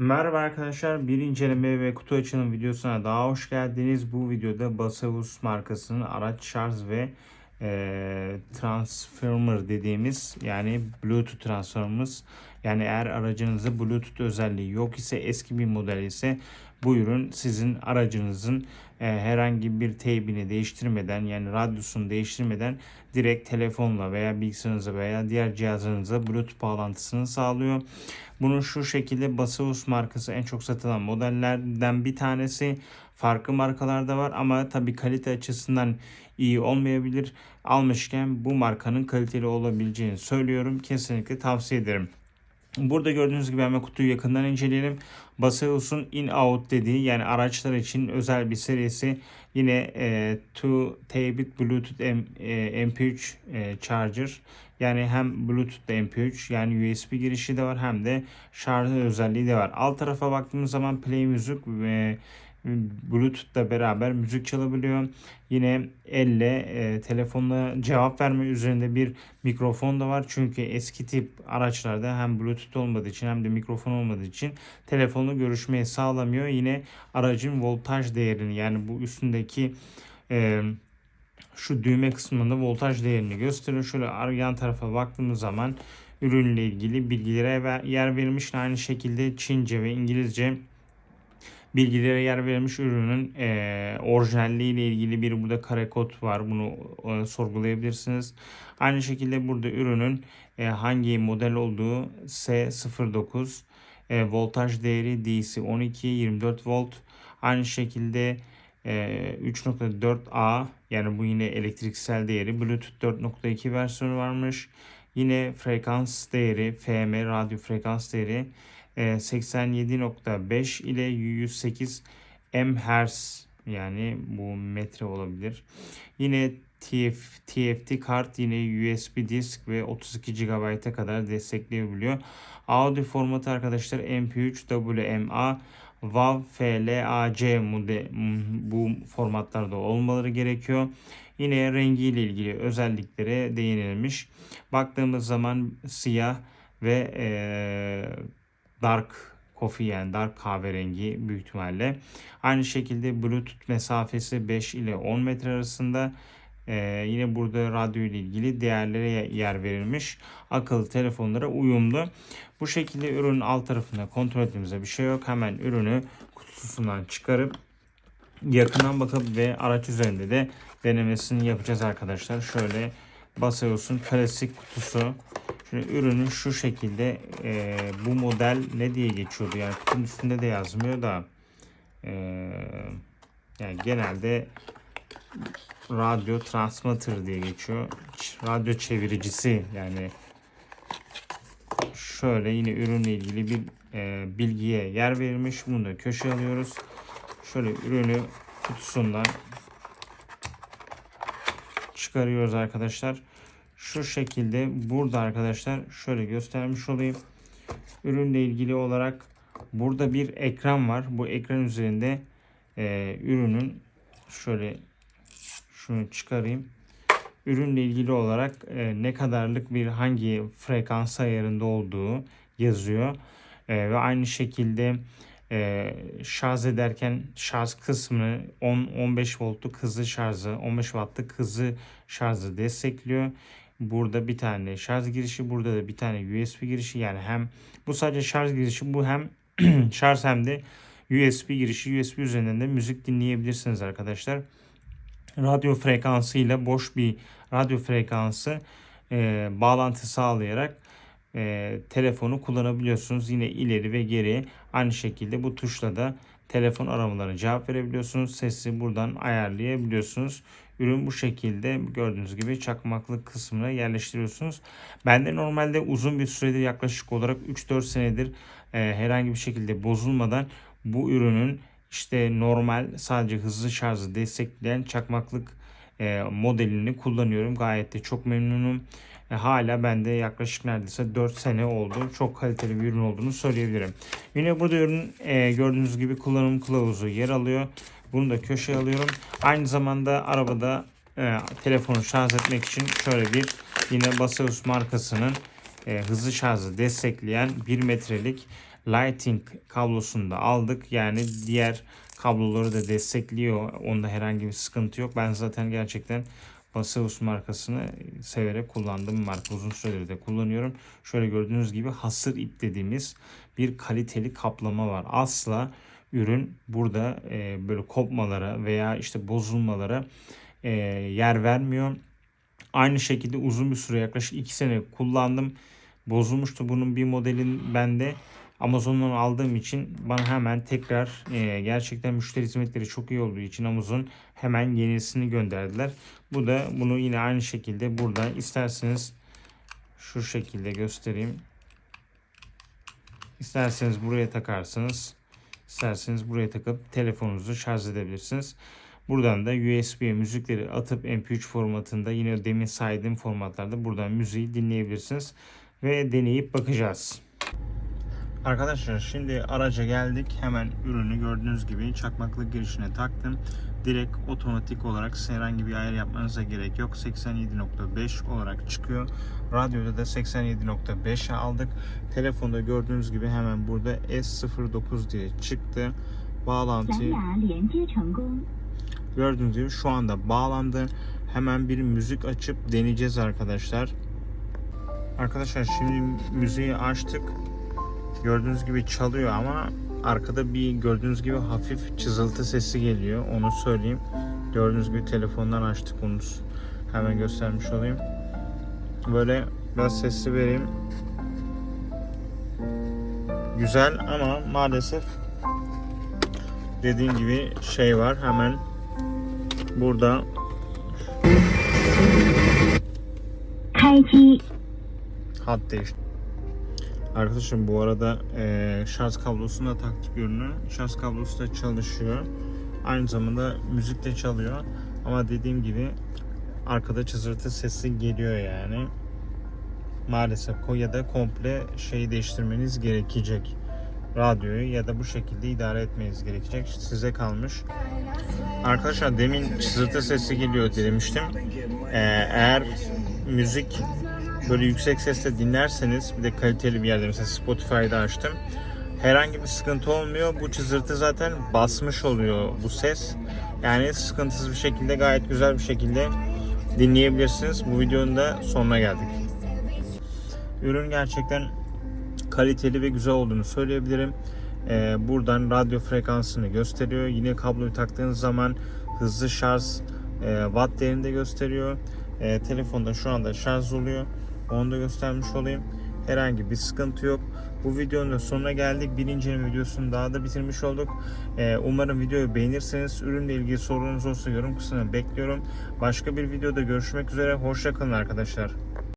Merhaba arkadaşlar, bir inceleme ve kutu açılım videosuna daha hoş geldiniz. Bu videoda Basavus markasının araç şarj ve e, transformer dediğimiz yani Bluetooth transformers yani eğer aracınızda Bluetooth özelliği yok ise eski bir model ise bu ürün sizin aracınızın e, herhangi bir teybini değiştirmeden yani radyosunu değiştirmeden direkt telefonla veya bilgisayarınıza veya diğer cihazınıza Bluetooth bağlantısını sağlıyor. Bunun şu şekilde Baseus markası en çok satılan modellerden bir tanesi. Farklı markalarda var ama tabii kalite açısından iyi olmayabilir. Almışken bu markanın kaliteli olabileceğini söylüyorum. Kesinlikle tavsiye ederim. Burada gördüğünüz gibi hemen kutuyu yakından inceleyelim. Baseus'un in-out dediği yani araçlar için özel bir serisi. Yine e, 2 Tbit Bluetooth M, e, MP3 e, charger. Yani hem Bluetooth'ta MP3 yani USB girişi de var hem de şarj özelliği de var. Alt tarafa baktığımız zaman Play Music ve Bluetooth'la beraber müzik çalabiliyor. Yine elle e, telefonla cevap verme üzerinde bir mikrofon da var. Çünkü eski tip araçlarda hem Bluetooth olmadığı için hem de mikrofon olmadığı için telefonla görüşmeyi sağlamıyor. Yine aracın voltaj değerini yani bu üstündeki e, şu düğme kısmında voltaj değerini gösteriyor. Şöyle yan tarafa baktığımız zaman ürünle ilgili bilgilere yer verilmiş. Aynı şekilde Çince ve İngilizce bilgilere yer verilmiş ürünün e, orijinalliği ile ilgili bir burada kare kod var. Bunu e, sorgulayabilirsiniz. Aynı şekilde burada ürünün e, hangi model olduğu S09 e, voltaj değeri DC 12 24 volt. Aynı şekilde e, 3.4A yani bu yine elektriksel değeri Bluetooth 4.2 versiyonu varmış. Yine frekans değeri FM radyo frekans değeri 87.5 ile 108 MHz yani bu metre olabilir. Yine TF, TFT kart yine USB disk ve 32 GB'a kadar destekleyebiliyor. Audio formatı arkadaşlar MP3, WMA, WAV, FLAC bu formatlarda olmaları gerekiyor. Yine rengiyle ilgili özelliklere değinilmiş. Baktığımız zaman siyah ve ee, dark coffee yani dark kahverengi büyük ihtimalle. Aynı şekilde Bluetooth mesafesi 5 ile 10 metre arasında. Ee, yine burada radyo ile ilgili değerlere yer verilmiş. Akıllı telefonlara uyumlu. Bu şekilde ürünün alt tarafında kontrol ettiğimizde bir şey yok. Hemen ürünü kutusundan çıkarıp yakından bakıp ve araç üzerinde de denemesini yapacağız arkadaşlar. Şöyle Baseos'un klasik kutusu. Şimdi ürünü şu şekilde e, bu model ne diye geçiyordu yani kutunun üstünde de yazmıyor da e, yani genelde radyo transmitter diye geçiyor. Radyo çeviricisi yani şöyle yine ürünle ilgili bir e, bilgiye yer verilmiş. Bunu da köşe alıyoruz. Şöyle ürünü kutusundan çıkarıyoruz arkadaşlar. Şu şekilde burada arkadaşlar şöyle göstermiş olayım. Ürünle ilgili olarak burada bir ekran var. Bu ekran üzerinde e, ürünün şöyle şunu çıkarayım. Ürünle ilgili olarak e, ne kadarlık bir hangi frekans ayarında olduğu yazıyor. E, ve aynı şekilde e, şarj ederken şarj kısmını 10-15 voltluk hızlı şarjı 15 wattlık hızlı şarjı destekliyor. Burada bir tane şarj girişi, burada da bir tane USB girişi. Yani hem bu sadece şarj girişi, bu hem şarj hem de USB girişi. USB üzerinden de müzik dinleyebilirsiniz arkadaşlar. Radyo frekansı ile boş bir radyo frekansı e, bağlantı sağlayarak e, telefonu kullanabiliyorsunuz. Yine ileri ve geri aynı şekilde bu tuşla da telefon aramalarına cevap verebiliyorsunuz. Sesi buradan ayarlayabiliyorsunuz. Ürün bu şekilde gördüğünüz gibi çakmaklık kısmına yerleştiriyorsunuz. Ben de normalde uzun bir süredir yaklaşık olarak 3-4 senedir e, herhangi bir şekilde bozulmadan bu ürünün işte normal sadece hızlı şarjı destekleyen çakmaklık e, modelini kullanıyorum. Gayet de çok memnunum. E, hala bende yaklaşık neredeyse 4 sene oldu. Çok kaliteli bir ürün olduğunu söyleyebilirim. Yine burada ürün e, gördüğünüz gibi kullanım kılavuzu yer alıyor. Bunu da köşeye alıyorum. Aynı zamanda arabada e, telefonu şarj etmek için şöyle bir yine Baseus markasının e, hızlı şarjı destekleyen 1 metrelik Lighting kablosunu da aldık. Yani diğer kabloları da destekliyor. Onda herhangi bir sıkıntı yok. Ben zaten gerçekten Baseus markasını severek kullandığım marka. Uzun süredir de kullanıyorum. Şöyle gördüğünüz gibi hasır ip dediğimiz bir kaliteli kaplama var. Asla ürün burada e, böyle kopmalara veya işte bozulmalara e, yer vermiyor. Aynı şekilde uzun bir süre yaklaşık 2 sene kullandım. Bozulmuştu bunun bir modelin bende. Amazon'dan aldığım için bana hemen tekrar e, gerçekten müşteri hizmetleri çok iyi olduğu için Amazon hemen yenisini gönderdiler. Bu da bunu yine aynı şekilde burada isterseniz şu şekilde göstereyim. İsterseniz buraya takarsınız. İsterseniz buraya takıp telefonunuzu şarj edebilirsiniz. Buradan da USB'ye müzikleri atıp MP3 formatında yine demin saydığım formatlarda buradan müziği dinleyebilirsiniz. Ve deneyip bakacağız. Arkadaşlar şimdi araca geldik. Hemen ürünü gördüğünüz gibi çakmaklık girişine taktım. Direkt otomatik olarak size herhangi bir ayar yapmanıza gerek yok. 87.5 olarak çıkıyor. Radyoda da 87.5'e aldık. Telefonda gördüğünüz gibi hemen burada S09 diye çıktı. Bağlantı gördüğünüz gibi şu anda bağlandı. Hemen bir müzik açıp deneyeceğiz arkadaşlar. Arkadaşlar şimdi müziği açtık. Gördüğünüz gibi çalıyor ama arkada bir gördüğünüz gibi hafif çızıltı sesi geliyor. Onu söyleyeyim. Gördüğünüz gibi telefondan açtık onu hemen göstermiş olayım. Böyle biraz sesli vereyim. Güzel ama maalesef dediğim gibi şey var hemen burada hat değişti. Arkadaşım bu arada eee şarj kablosunu da taktık ürünü. Şarj kablosu da çalışıyor. Aynı zamanda müzik de çalıyor. Ama dediğim gibi arkada çızırtı sesi geliyor yani. Maalesef ya da komple şeyi değiştirmeniz gerekecek. Radyoyu ya da bu şekilde idare etmeniz gerekecek. Size kalmış. Arkadaşlar demin çızırtı sesi geliyor demiştim. Ee, eğer müzik böyle yüksek sesle dinlerseniz bir de kaliteli bir yerde mesela Spotify'da açtım. Herhangi bir sıkıntı olmuyor. Bu çızırtı zaten basmış oluyor bu ses. Yani sıkıntısız bir şekilde gayet güzel bir şekilde dinleyebilirsiniz. Bu videonun da sonuna geldik. Ürün gerçekten kaliteli ve güzel olduğunu söyleyebilirim. Ee, buradan radyo frekansını gösteriyor. Yine kabloyu taktığınız zaman hızlı şarj e, watt değerini de gösteriyor. E, telefonda şu anda şarj oluyor. Onu da göstermiş olayım. Herhangi bir sıkıntı yok. Bu videonun da sonuna geldik. Bir inceleme videosunu daha da bitirmiş olduk. Ee, umarım videoyu beğenirseniz ürünle ilgili sorunuz olsa yorum kısmına bekliyorum. Başka bir videoda görüşmek üzere. Hoşçakalın arkadaşlar.